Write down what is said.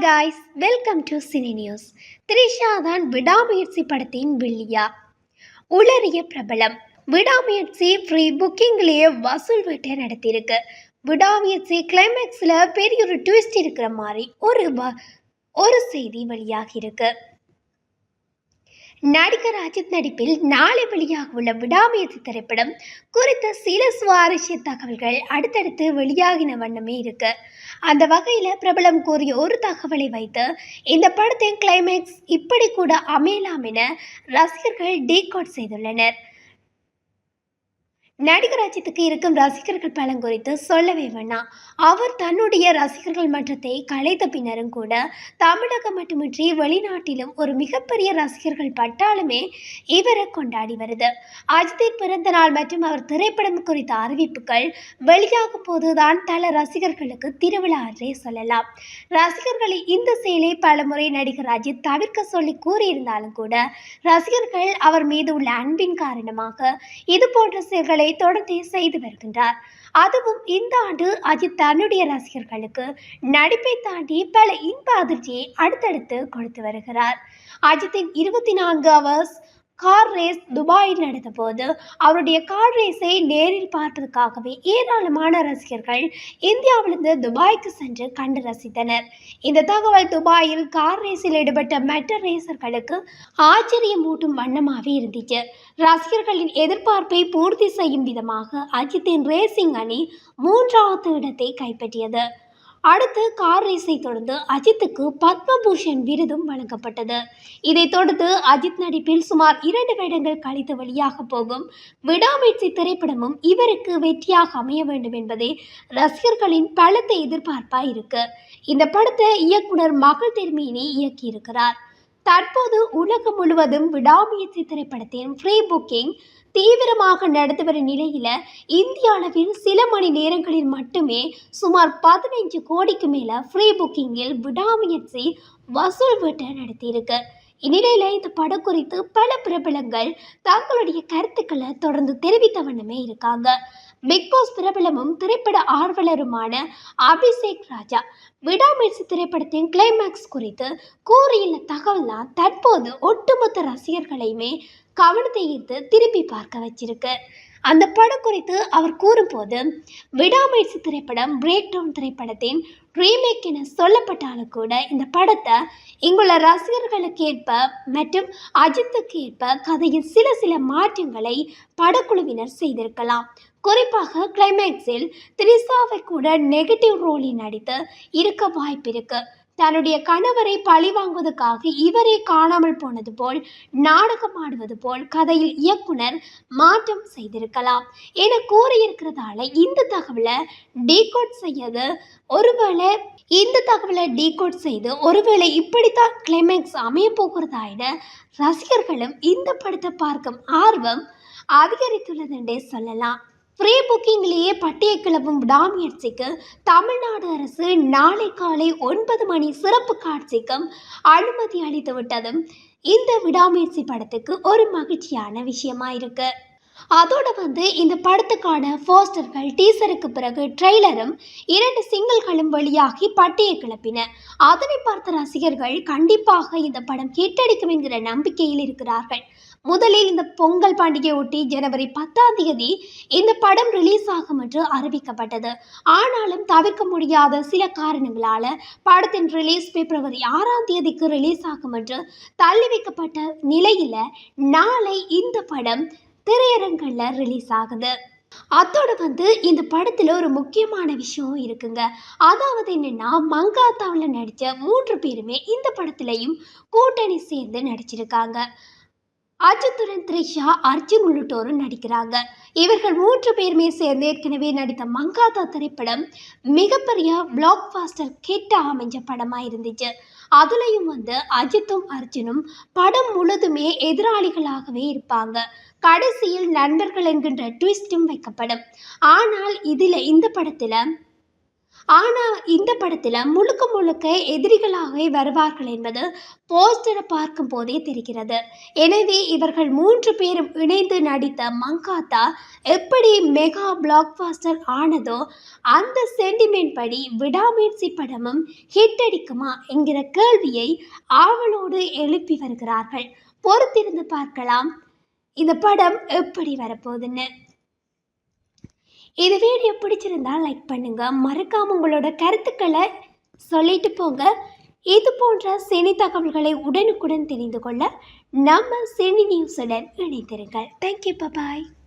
Guys welcome to cine news Trisha தான் விடாமுயற்சி படத்தின் வில்லியா. உளறிய பிரபலம். விடாமுயற்சி ஃப்ரீ புக்கிங்லேயே வசூல் வேட்டை நடத்தியிருக்கு. விடாமுயற்சி கிளைமேக்ஸில் பெரிய ஒரு ட்விஸ்ட் இருக்கிற மாதிரி ஒரு வ- ஒரு செய்தி வெளியாகியிருக்கு. நடிகர் அஜித் நடிப்பில் நாளை வெளியாக உள்ள விடாமுயற்சி திரைப்படம் குறித்த சில சுவாரஸ்ய தகவல்கள் அடுத்தடுத்து வெளியாகின வண்ணமே இருக்கு. அந்த வகையில் பிரபலம் கூறிய ஒரு தகவலை வைத்து இந்த படத்தின் கிளைமேக்ஸ் இப்படி கூட அமையலாம் என ரசிகர்கள் டீகோட் செய்துள்ளனர். நடிகர் அஜித்துக்கு இருக்கும் ரசிகர்கள் பலம் குறித்து சொல்லவே வேணாம். அவர் தன்னுடைய ரசிகர்கள் மன்றத்தை கலைத்த பின்னரும் கூட தமிழகம் மட்டுமின்றி வெளிநாட்டிலும் ஒரு மிகப்பெரிய ரசிகர்கள் பட்டாலுமே இவரை கொண்டாடி வருது. அஜித்தின் பிறந்த நாள் மற்றும் அவர் திரைப்படம் குறித்த அறிவிப்புகள் வெளியாகும் போதுதான் பல ரசிகர்களுக்கு திருவிழா என்றே சொல்லலாம். ரசிகர்களின் இந்த செயலை பலமுறை நடிகர் அஜித் தவிர்க்க சொல்லி கூறியிருந்தாலும் கூட ரசிகர்கள் அவர் மீது உள்ள அன்பின் காரணமாக இது போன்ற செயல்களை தொடர்ந்து செய்து வருகின்றார். அதுவும் இந்த ஆண்டு அஜித் தன்னுடைய ரசிகர்களுக்கு நடிப்பை தாண்டி பல இன்ப அதிர்ச்சியை அடுத்தடுத்து கொடுத்து வருகிறார். அஜித்தின் இருபத்தி நான்கு ஹவர்ஸ் கார் ரேஸ் துபாயில் நடந்தபோது அவருடைய கார் ரேஸை நேரில் பார்ப்பதற்காகவே ஏராளமான ரசிகர்கள் இந்தியாவிலிருந்து துபாய்க்கு சென்று கண்டு ரசித்தனர். இந்த தகவல் துபாயில் கார் ரேஸில் ஈடுபட்ட மற்ற ரேசர்களுக்கு ஆச்சரியமூட்டும் வண்ணமாகவே இருந்துச்சு. ரசிகர்களின் எதிர்பார்ப்பை பூர்த்தி செய்யும் விதமாக அஜித்தின் ரேசிங் அணி மூன்றாவது இடத்தை கைப்பற்றியது. அடுத்து கார் ரேஸை தொடர்ந்து அஜித்துக்கு பத்மபூஷன் விருதும் வழங்கப்பட்டது. இதைத் தொடர்ந்து அஜித் நடிப்பில் சுமார் இரண்டு வருடங்கள் கழித்து வெளியாக போகும் விடாமுயற்சி திரைப்படமும் இவருக்கு வெற்றியாக அமைய வேண்டும் என்பதே ரசிகர்களின் பலத்த எதிர்பார்ப்பாக இருக்கு. இந்த படத்தை இயக்குனர் மகள் திருமேனி இயக்கியிருக்கிறார். தற்போது உலகம் முழுவதும் விடாமுயற்சி திரைப்படத்தின் ஃப்ரீ புக்கிங் தீவிரமாக நடந்து வரும் நிலையில் இந்திய அளவில் சில மணி நேரங்களில் மட்டுமே சுமார் பதினைஞ்சு கோடிக்கு மேலே ஃப்ரீ புக்கிங்கில் விடாமுயற்சி வசூல் வேட்டை நடத்தியிருக்கு. இந்நிலையில் இந்த படம் குறித்து பல பிரபலங்கள் தங்களுடைய கருத்துக்களை தொடர்ந்து தெரிவித்த வண்ணமே இருக்காங்க. பிக் பாஸ் பிரபலமும் திரைப்பட ஆர்வலருமான அபிஷேக் ராஜா விடாமுயற்சி திரைப்படத்தின் கிளைமேக்ஸ் குறித்து கூறியுள்ள தகவல்லாம் தற்போது ஒட்டுமொத்த ரசிகர்களையுமே கவனத்தை ஈர்த்து திருப்பி பார்க்க வச்சிருக்கு. அந்த படம் குறித்து அவர் கூறும்போது விடாமுயற்சி திரைப்படம் பிரேக் டவுன் திரைப்படத்தின் ரீமேக் என சொல்லப்பட்டாலும் கூட இந்த படத்தை இங்குள்ள ரசிகர்களுக்கு ஏற்ப மற்றும் அஜித்துக்கு ஏற்ப கதையில் சில சில மாற்றங்களை படக்குழுவினர் செய்திருக்கலாம். குறிப்பாக கிளைமேக்ஸில் த்ரிசாவை கூட நெகட்டிவ் ரோலில் நடித்து இருக்க வாய்ப்பிருக்கு தன்னுடைய கணவரை பழிவாங்குவதற்காக இவரே காணாமல் போனது போல் நாடகம் ஆடுவது போல் கதையில் இயக்குனர் மாற்றம் செய்திருக்கலாம் என கூறியிருக்கிறதால இந்த தகவலை டீகோட் செய்யது ஒருவேளை இந்த தகவலை டீகோட் செய்து ஒருவேளை இப்படித்தான் கிளைமேக்ஸ் அமைய போகிறதா என ரசிகர்களும் இந்த படத்தை பார்க்கும் ஆர்வம் அதிகரித்துள்ளதுன்றே சொல்லலாம். ஃப்ரீ புக்கிங்லேயே பட்டிய கிளப்பும் விடாமுயற்சிக்கு தமிழ்நாடு அரசு நாளை காலை ஒன்பது மணி சிறப்பு காட்சிக்கும் அனுமதி அளித்து விட்டதும் இந்த விடாமுயற்சி படத்துக்கு ஒரு மகிழ்ச்சியான விஷயமா இருக்குது அதோடு வந்து இந்த படத்துக்கான போஸ்டர்கள் டீசருக்கு பிறகு ட்ரெய்லரும் இரண்டு சிங்கிள்களும் வெளியாகி பட்டியை கிளப்பின. அதனை பார்த்த ரசிகர்கள் கண்டிப்பாக இந்த படம் ஹிட்டடிக்கும் என்கிற நம்பிக்கையில் இருக்கிறார்கள். முதலில் இந்த பொங்கல் பண்டிகை ஒட்டி ஜனவரி பத்தாம் தேதி இந்த படம் ரிலீஸ் ஆகும் என்று அறிவிக்கப்பட்டது. ஆனாலும் தவிர்க்க முடியாத சில காரணங்களால் படத்தின் ரிலீஸ் பிப்ரவரி ஆறாம் தேதிக்கு ரிலீஸ் ஆகும் என்று தள்ளி வைக்கப்பட்ட நிலையில் நாளை இந்த படம் திரையரங்கில் ரிலீஸ் ஆகுது. அதோட வந்து இந்த படத்தில் ஒரு முக்கியமான விஷயம் இருக்குங்க. அதாவது என்னென்னா மங்காத்தாவில் நடித்த மூன்று பேருமே இந்த படத்துலையும் கூட்டணி சேர்ந்து நடிச்சிருக்காங்க. அஜித்துடன் த்ரிஷா அர்ஜுன் உள்ளிட்டோரும் நடிக்கிறாங்க. இவர்கள் மூன்று பேருமே சேர்ந்து ஏற்கனவே நடித்த மங்காத்தா திரைப்படம் மிகப்பெரிய பிளாக் பாஸ்டர் கெட்ட அமைஞ்ச படமாக இருந்துச்சு. அதுலேயும் வந்து அஜித்தும் அர்ஜுனும் படம் முழுதுமே எதிராளிகளாகவே இருப்பாங்க. கடைசியில் நண்பர்கள் என்கின்ற ட்விஸ்ட்டும் வைக்கப்படும். ஆனால் இதில் இந்த படத்தில் ஆனால் இந்த படத்தில் முழுக்க முழுக்க எதிரிகளாகவே வருவார்கள் என்பது போஸ்டரை பார்க்கும் போதே தெரிகிறது. எனவே இவர்கள் மூன்று பேரும் இணைந்து நடித்த மங்காத்தா எப்படி மெகா பிளாக்பாஸ்டர் ஆனதோ அந்த சென்டிமெண்ட் படி விடாமுயற்சி படமும் ஹிட் அடிக்குமா என்கிற கேள்வியை ஆவலோடு எழுப்பி வருகிறார்கள். பொறுத்திருந்து பார்க்கலாம். இந்த படம் எப்படி வரப்போகுதுன்னு. இது வீடியோ பிடிச்சிருந்தா லைக் பண்ணுங்கள் மறக்காமல் உங்களோட கருத்துக்களை சொல்லிட்டு போங்க. இது போன்ற சினி தகவல்களை உடனுக்குடன் தெரிந்து கொள்ள நம்ம சினி நியூஸுடன் இணைந்திருங்கள். Thank you bye